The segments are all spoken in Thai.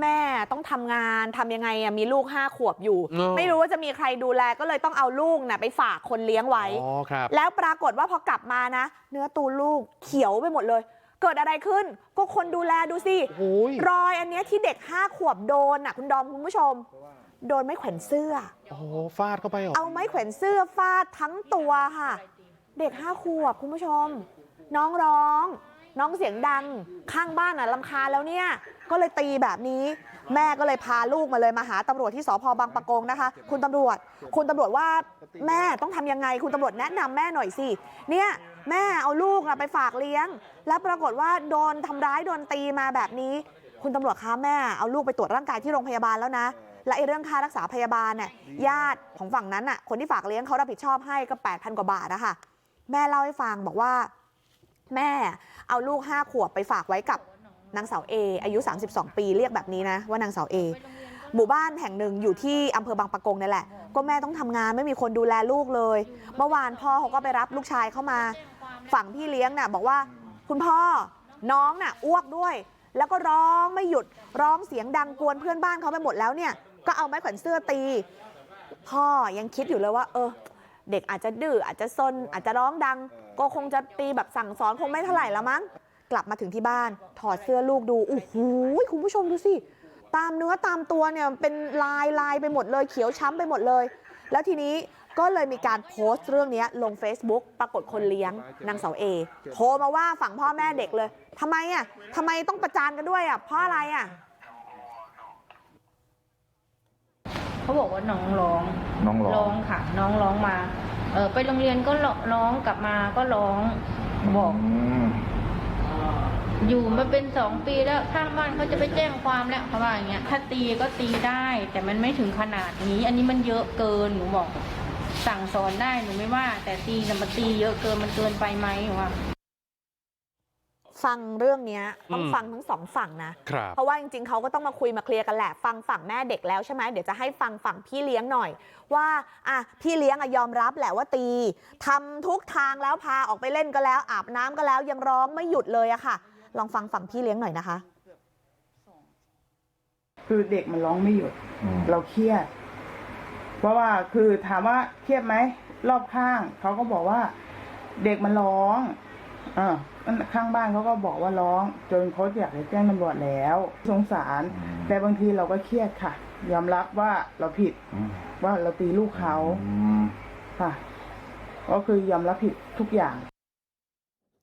แม่ต้องทำงานทำยังไงอะมีลูกห้าขวบอยู่เออไม่รู้ว่าจะมีใครดูแลก็เลยต้องเอาลูกน่ะไปฝากคนเลี้ยงไว้อ๋อครับแล้วปรากฏว่าพอกลับมานะ เนื้อตูลูกเขียวไปหมดเลย เกิดอะไรขึ้น ก็คนดูแลดูสิโอ้ยรอยอันเนี้ยที่เด็กห้าขวบโดนน่ะคุณดอมคุณผู้ชม โดนไม้แขวนเสื้อโอ้โหฟาดเข้าไปเหรอเอาไม้แขวนเสื้อฟาดทั้งตัวค่ะ เด็กห้าขวบคุณผู้ชม น้องร้อง น้องเสียงดังข้างบ้านอะลำคาญแล้วเนี่ย ก็เลยตีแบบนี้แม่ก็เลยพาลูกมาเลยมาหาตำรวจที่สพบางปะกงนะคะคุณตำรวจคุณตำรวจว่าแม่ต้องทำยังไงคุณตำรวจแนะนำแม่หน่อยสิเนี่ยแม่เอาลูกไปฝากเลี้ยง แล้วปรากฏว่าโดนทำร้ายโดนตีมาแบบนี้ คุณตำรวจคะแม่เอาลูกไปตรวจร่างกายที่โรงพยาบาลแล้วนะและไอ้เรื่องค่ารักษาพยาบาลเนี่ยญาติของฝั่งนั้นน่ะคนที่ฝากเลี้ยงเขารับผิดชอบให้ก็8,000กว่าบาทนะคะแม่เล่าให้ฟังบอกว่า แม่เอาลูก5ขวบไปฝากไว้กับ นางสาวเออายุ32ปีเรียกแบบนี้นะว่านางสาวเอหมู่บ้านแห่งหนึ่งอยู่ที่อำเภอบางปะกงนี่แหละก็แม่ต้องทำงานไม่มีคนดูแลลูกเลยเมื่อวานพ่อเขาก็ไปรับลูกชายเข้ามาฝั่งพี่เลี้ยงน่ะบอกว่าคุณพ่อน้องน่ะอ้วกด้วย แล้วก็ร้องไม่หยุดร้องเสียงดังกวนเพื่อนบ้านเขาไปหมดแล้วเนี่ยก็เอาไม้แขวนเสื้อตี พ่อยังคิดอยู่เลยว่า เออ เด็กอาจจะดื้ออาจจะซนอาจจะร้องดัง ก็คงจะตีแบบสั่งสอนคงไม่เท่าไหร่ละมั้ง กลับมาถึงที่บ้านถอดเสื้อลูกดูโอ้โหคุณผู้ชมดูสิตามเนื้อตามตัวเนี่ยเป็นลายลายไปหมดเลยเขียวช้ำไปหมดเลย แล้วทีนี้ก็เลยมีการโพสต์เรื่องนี้ลง Facebook ปรากฏคนเลี้ยงนางเสาเอโทรมาว่าฝั่งพ่อแม่เด็กเลยทำไมอะทำไมต้องประจานกันด้วยอะเพราะอะไรอะเขาบอกว่าน้องร้องน้องร้องร้องค่ะ น้องร้องมาเออไปโรงเรียนก็ร้องกลับมาก็ร้องบอกม อยู่มาเป็นสองปีแล้วข้างบ้านเขาจะไปแจ้งความแล้วเขาว่าอย่างเงี้ยถ้าตีก็ตีได้ แต่มันไม่ถึงขนาดนี้ อันนี้มันเยอะเกินหนูบอกสั่งสอนได้หนูไม่ว่า แต่ตีน่ะมันตีเยอะเกินมันเกินไปไหมหนูว่าฟังเรื่องเนี้ยต้องอืมฟังทั้งสองฝั่งนะครับเพราะว่าจริงๆเขาก็ต้องมาคุยมาเคลียร์กันแหละ ฟังฝั่งแม่เด็กแล้วใช่ไหมเดี๋ยวจะให้ฟังฝั่งพี่เลี้ยงหน่อย ว่าอะพี่เลี้ยงอะยอมรับแหละว่าตีทำทุกทางแล้วพาออกไปเล่นก็แล้ว อาบน้ำก็แล้วยังร้องไม่หยุดเลยอะค่ะ ลองฟังฝั่งพี่เลี้ยงหน่อยนะคะ คือเด็กมันร้องไม่หยุดอืมเราเครียด เพราะว่าคือถามว่าเครียดไหมรอบข้างเขาก็บอกว่าเด็กมันร้องเออข้างบ้านเขาก็บอกว่าร้อง จนเขาอยากจะแจ้งตำรวจแล้ว สงสาร แต่บางทีเราก็เครียดค่ะ ยอมรับว่าเราผิดอืมว่าเราตีลูกเขาอืมค่ะ ก็คือยอมรับผิดทุกอย่าง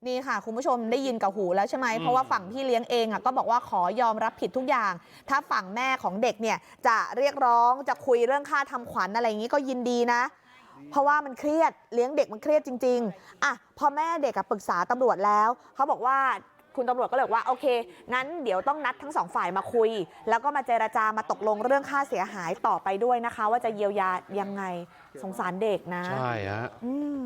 นี่ค่ะคุณผู้ชมได้ยินกับหูแล้วใช่ไหมอืมเพราะว่าฝั่งพี่เลี้ยงเองอะก็บอกว่าขอยอมรับผิดทุกอย่าง ถ้าฝั่งแม่ของเด็กเนี่ยจะเรียกร้องจะคุยเรื่องค่าทำขวัญอะไรอย่างนี้ก็ยินดีนะ เพราะว่ามันเครียดเลี้ยงเด็กมันเครียดจริงๆอะพอแม่เด็กอะปรึกษาตำรวจแล้วเขาบอกว่าคุณตำรวจก็เลยบอกว่าโอเค งั้นเดี๋ยวต้องนัดทั้งสองฝ่ายมาคุย แล้วก็มาเจรจามาตกลงเรื่องค่าเสียหายต่อไปด้วยนะคะ ว่าจะเยียวยายังไงสงสารเด็กนะ ใช่ฮะอืม